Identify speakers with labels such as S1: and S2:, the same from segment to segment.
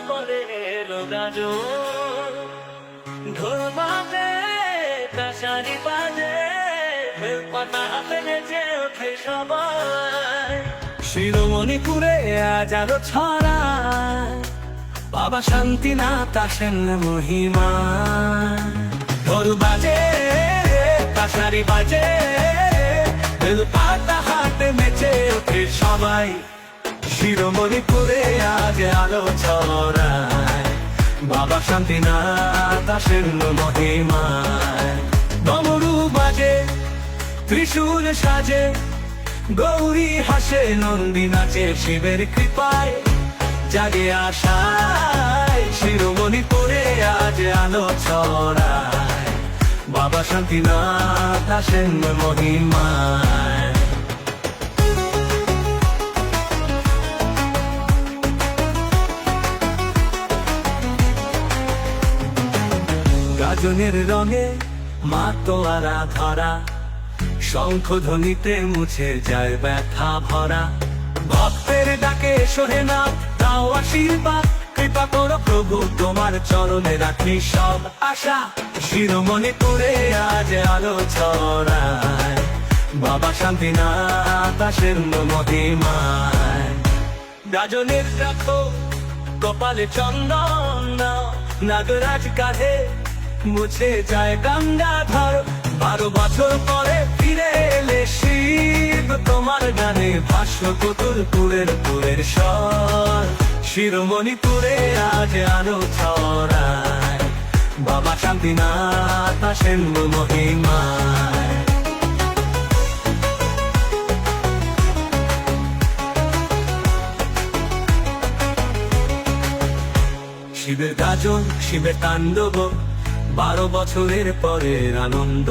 S1: সকলের গাজো ঢোল বাজে কাশারি বাজে কথা আপেলে ওঠে সবাই। শিরোমণিপুরে আজ আরও ছড়া বাবা শান্তিনাথ আসেন মহিমা। ঢোল বাজে, কাশারি বাজে পাতা হাতে মেচে ওঠে সবাই। শিরোমণিপুরে আজ আলো ছড়ায়। বাবা শান্তিনাথ আসেন মহিমায়। ডমরু বাজে, ত্রিশূল সাজে, গৌরী হাসে, নন্দী নাচে, শিবের কৃপায়। জাগে আশায় শিরোমণি করে আজ আলো ছড়ায়। বাবা শান্তিনাথ আসেন মহিমায়। গাজনের রঙে মা তোয়ারা ধরা। শঙ্খ ধ্বনিতে মুছে যায় ব্যথা ভরা। ভক্তের ডাকে সোহে না, তাও আশীর্বাদ। কৃপা করো প্রভু, তোমার চরণে রাখি সব আশা। শিরোমণি করে আজ আলো ছড়ায়। বাবা শান্তিনাথ আসেন মহিমায়। গাজনের রাখো কপালে চন্দন নাগরাজ কাঁধে মুছে যায় গঙ্গাধর বারো বছর পরে ফিরে এলে শিব তোমার গানে ভাষ্য কতুলপুরের পুরের পুরের স্বর। শিরোমণিপুরে আজ আলো ছড়ায়। বাবা শান্তিনাথ আসেন মহিমায়। শিবের গাজন, শিবের তাণ্ডব বারো বছরের পরের আনন্দ।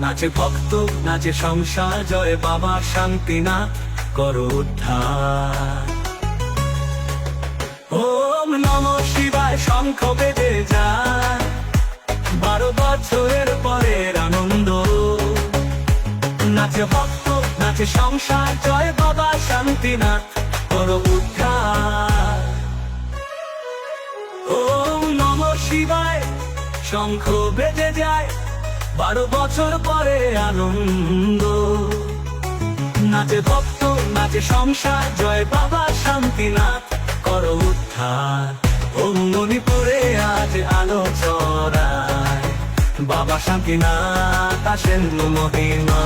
S1: নাচে ভক্ত, নাচে সংসার, জয় বাবা শান্তিনাথ করো উদ্ধার। ওম নম শিবায় শঙ্খ বেদে যায়। বারো বছরের পরের আনন্দ। নাচে ভক্ত, নাচে সংসার, জয় বাবা শান্তিনাথ করো উদ্ধার। শিবায় শঙ্খ বেজে যায়। বারো বছর পরে আনন্দ। নাচে ভক্ত, নাচে সংসার, জয় বাবা শান্তিনাথ, করো উদ্ধার। ওম মণিপুরে আজ আলো চড়ায় বাবা শান্তিনাথ আসেন মহিমা